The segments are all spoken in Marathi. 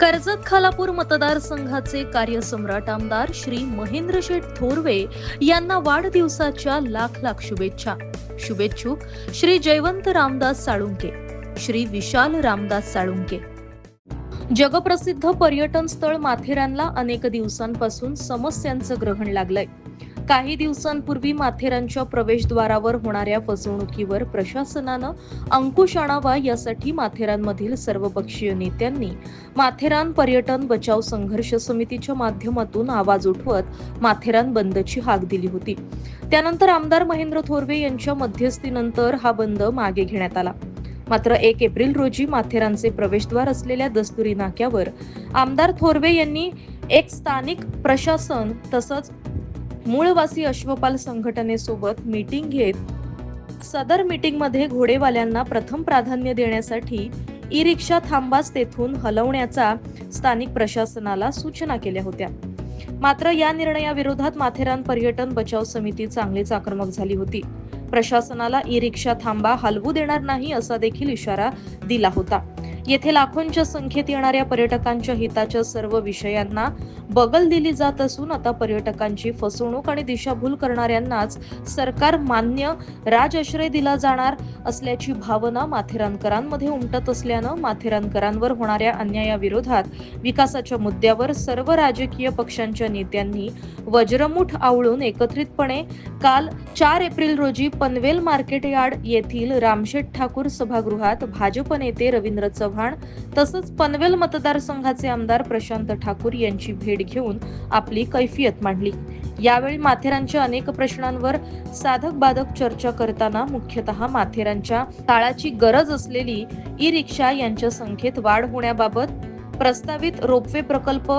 कर्जत खालापूर मतदारसंघाचे कार्यसम्राट आमदार श्री महेंद्र शेठ थोरवे यांना वाढदिवसाच्या लाख लाख शुभेच्छा. शुभेच्छुक श्री जयवंत रामदास साळुंके श्री विशाल रामदास साळुंके. जगप्रसिद्ध पर्यटन स्थळ माथेरानला अनेक दिवसांपासून समस्यांचं ग्रहण लागलंय. काही दिवसांपूर्वी माथेरानच्या प्रवेशद्वारावर होणाऱ्या फसवणुकीवर प्रशासनानं अंकुश आणावा यासाठी माथेरानमधील सर्वपक्षीय नेत्यांनी माथेरान पर्यटन बचाव संघर्ष समितीच्या माध्यमातून आवाज उठवत माथेरान बंदची हाक दिली होती. त्यानंतर आमदार महेंद्र थोरवे यांच्या मध्यस्थीनंतर हा बंद मागे घेण्यात आला. मात्र एक एप्रिल रोजी माथेरानचे प्रवेशद्वार असलेल्या दस्तुरी नाक्यावर आमदार थोरवे यांनी एक स्थानिक प्रशासन तसंच मूळवासी अश्वपाल संघटनेसोबत मीटिंग घेत सदर मीटिंगमध्ये घोडेवाल्यांना प्रथम प्राधान्य देण्यासाठी ई रिक्षा थांबाच तेथून हलवण्याचा स्थानिक प्रशासनाला सूचना केल्या होत्या. मात्र या निर्णयाविरोधात माथेरान पर्यटन बचाव समिती चांगलीच आक्रमक झाली होती. प्रशासनाला ई रिक्षा थांबा हलवू देणार नाही असा देखील इशारा दिला होता. येथे लाखोंच्या संख्येत येणाऱ्या पर्यटकांच्या हिताच्या सर्व विषयांना बगल दिली जात असून आता पर्यटकांची फसवणूक आणि दिशाभूल करणाऱ्यांनाच सरकार मान्य राजआश्रय दिला जाणार असल्याची भावना माथेरानकरांमध्ये उमटत असल्यानं माथेरानकरांवर होणाऱ्या अन्यायाविरोधात विकासाच्या मुद्द्यावर सर्व राजकीय पक्षांच्या नेत्यांनी वज्रमुठ आवळून एकत्रितपणे काल चार एप्रिल रोजी पनवेल मार्केट यार्ड येथील रामशेठ ठाकूर सभागृहात भाजप नेते रवींद्र चव्हाण तसंच पनवेल मतदारसंघाचे आमदार प्रशांत ठाकूर यांची भेट घेऊन आपली कैफियत मांडली. यावेळी माथेरानच्या अनेक प्रश्नांवर साधक बाधक चर्चा करताना मुख्यतः माथेरानच्या काळाची गरज असलेली ई रिक्षा यांच्या संख्येत वाढ होण्याबाबत प्रस्तावित रोपवे प्रकल्प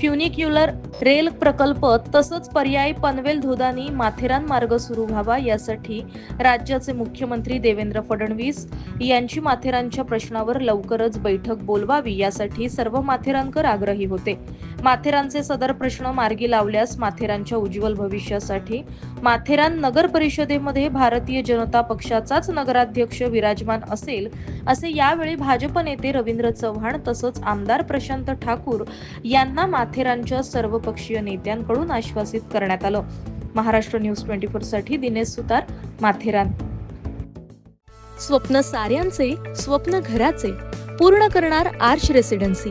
फ्युनिक्युलर रेल प्रकल्प तसंच पर्यायी पनवेल धुदानी माथेरान मार्ग सुरू व्हावा यासाठी राज्याचे मुख्यमंत्री देवेंद्र फडणवीस यांची माथेरानच्या प्रश्नावर लवकरच बैठक बोलवावी यासाठी सर्व माथेरानकर आग्रही होते. माथेरानचे सदर प्रश्न मार्गी लावल्यास माथेरानच्या उज्ज्वल भविष्यासाठी माथेरान नगर परिषदेमध्ये भारतीय जनता पक्षाचाच नगराध्यक्ष विराजमान असेल असे यावेळी भाजप नेते रवींद्र चव्हाण तसंच आमदार प्रशांत ठाकूर यांना माथेरानच्या सर्वपक्षीय नेत्यांकडून आश्वासित करण्यात आलं. महाराष्ट्र न्यूज ट्वेंटी फोरसाठी दिनेश सुतार माथेरान. स्वप्न साऱ्यांचे स्वप्न घराचे पूर्ण करणार आर्च रेसिडेन्सी.